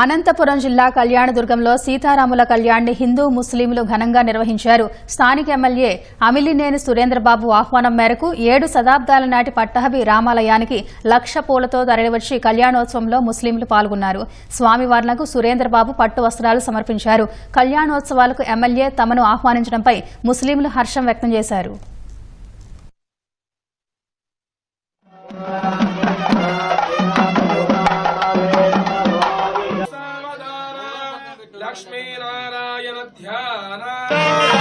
అనంతపురం జిల్లా కళ్యాణదుర్గంలో సీతారాముల కళ్యాణ్ని హిందూ ముస్లింలు ఘనంగా నిర్వహించారు. స్థానిక ఎమ్మెల్యే అమిలినేని సురేంద్రబాబు ఆహ్వానం మేరకు ఏడు శతాబ్దాల నాటి పట్టహబి రామాలయానికి లక్ష పూలతో తరలివచ్చి కళ్యాణోత్సవంలో ముస్లింలు పాల్గొన్నారు. స్వామివార్లకు సురేంద్రబాబు పట్టు వస్త్రాలు సమర్పించారు. కళ్యాణోత్సవాలకు ఎమ్మెల్యే తమను ఆహ్వానించడంపై ముస్లింలు హర్షం వ్యక్తం చేశారు. Bye.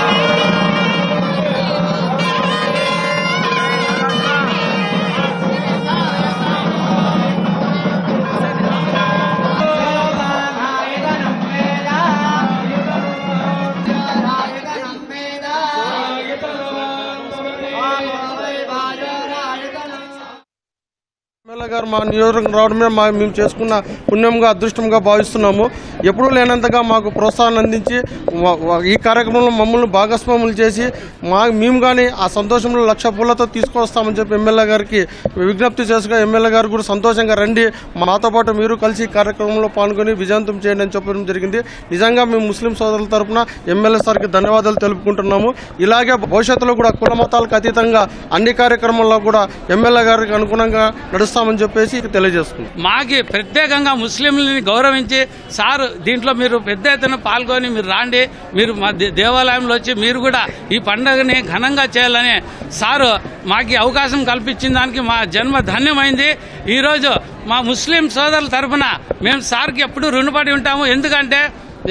గారు మా నియోజకవర్గం రావడమే మా మేము చేసుకున్న పుణ్యంగా అదృష్టంగా భావిస్తున్నాము. ఎప్పుడూ లేనంతగా మాకు ప్రోత్సాహం అందించి ఈ కార్యక్రమంలో మమ్మల్ని భాగస్వాములు చేసి మా మేము కానీ ఆ సంతోషంలో లక్ష పూలతో తీసుకొస్తామని చెప్పి ఎమ్మెల్యే గారికి విజ్ఞప్తి చేసుకుని ఎమ్మెల్యే గారు కూడా సంతోషంగా రండి. మాతో పాటు మీరు కలిసి ఈ కార్యక్రమంలో పాల్గొని విజయవంతం చేయండి అని చెప్పడం జరిగింది. నిజంగా మేము ముస్లిం సోదరుల తరపున ఎమ్మెల్యే సార్కి ధన్యవాదాలు తెలుపుకుంటున్నాము. ఇలాగే భవిష్యత్తులో కూడా కుల మతాలకు అతీతంగా అన్ని కార్యక్రమాల్లో కూడా ఎమ్మెల్యే గారికి అనుగుణంగా నడుస్తామని చెప్పేసి తెలియజేస్తుంది మాకి ప్రత్యేకంగా ముస్లింలని గౌరవించి సార్ దీంట్లో మీరు పెద్ద ఎత్తున పాల్గొని మీరు రాండి మీరు మా దే- దేవాలయంలో వచ్చి మీరు కూడా ఈ పండుగని ఘనంగా చేయాలని సారు మాకు అవకాశం కల్పించిన దానికి మా జన్మ ధన్యమైంది. ఈరోజు మా ముస్లిం సోదరుల తరఫున మేము సార్కి ఎప్పుడూ రుణపడి ఉంటాము. ఎందుకంటే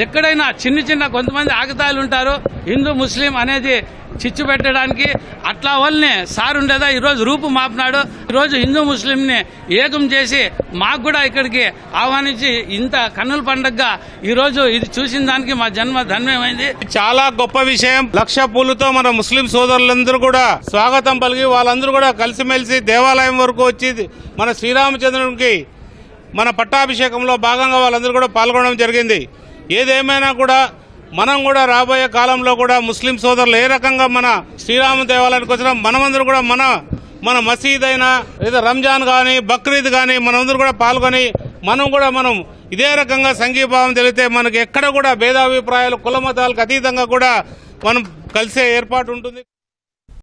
ఎక్కడైనా చిన్న చిన్న కొంతమంది ఆగతాలు ఉంటారు. హిందూ ముస్లిం అనేది చిచ్చు పెట్టడానికి అట్లా వల్లనే సార్ ఉండేదా? ఈరోజు రూపు మాపినాడు. ఈరోజు హిందూ ముస్లింని ఏకం చేసి మాకు కూడా ఇక్కడికి ఆహ్వానించి ఇంత కన్నుల పండగగా ఈరోజు ఇది చూసిన దానికి మా జన్మ ధన్యమైంది. చాలా గొప్ప విషయం. లక్ష పూలతో మన ముస్లిం సోదరులందరూ కూడా స్వాగతం పలికి వాళ్ళందరూ కూడా కలిసిమెలిసి దేవాలయం వరకు వచ్చి మన శ్రీరామచంద్రునికి మన పట్టాభిషేకంలో భాగంగా వాళ్ళందరూ కూడా పాల్గొనడం జరిగింది. ఏదేమైనా కూడా మనం కూడా రాబోయే కాలంలో కూడా ముస్లిం సోదరులు ఏ రకంగా మన శ్రీరామ దేవాలయానికి వచ్చినా మనమందరూ కూడా మన మన మసీద్ అయినా లేదా రంజాన్ కానీ బక్రీద్ కానీ మనమందరూ కూడా పాల్గొని మనం కూడా మనం ఇదే రకంగా సంఘీభావం తెలితే మనకి ఎక్కడ కూడా భేదాభిప్రాయాలు కుల మతాలకు అతీతంగా కూడా మనం కలిసే ఏర్పాటు ఉంటుంది.